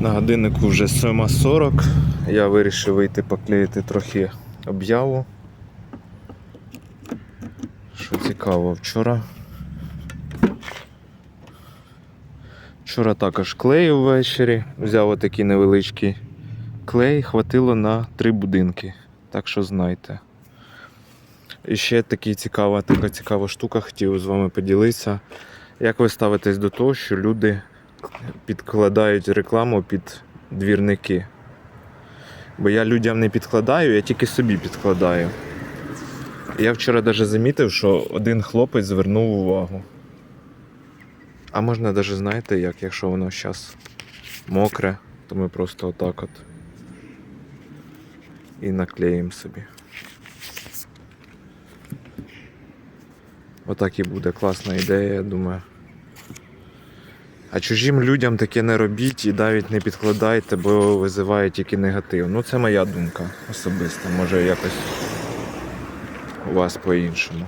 На годиннику вже 7.40. Я вирішив вийти поклеїти трохи об'яву. Що цікаво, вчора. Вчора також клеїв ввечері. Взяв отакий невеличкий клей, хватило на три будинки. Так що знайте. І ще такий цікава, така цікава штука, хотів з вами поділитися. Як ви ставитесь до того, що люди підкладають рекламу під двірники? Бо я людям не підкладаю, я тільки собі підкладаю. Я вчора навіть замітив, що один хлопець звернув увагу. А можна навіть, знаєте, як, якщо воно зараз мокре, то ми просто отак от і наклеїмо собі. Отак і буде класна ідея, я думаю. А чужим людям таке не робіть і навіть не підкладайте, бо визиває тільки негатив. Ну, це моя думка особиста. Може якось у вас по-іншому.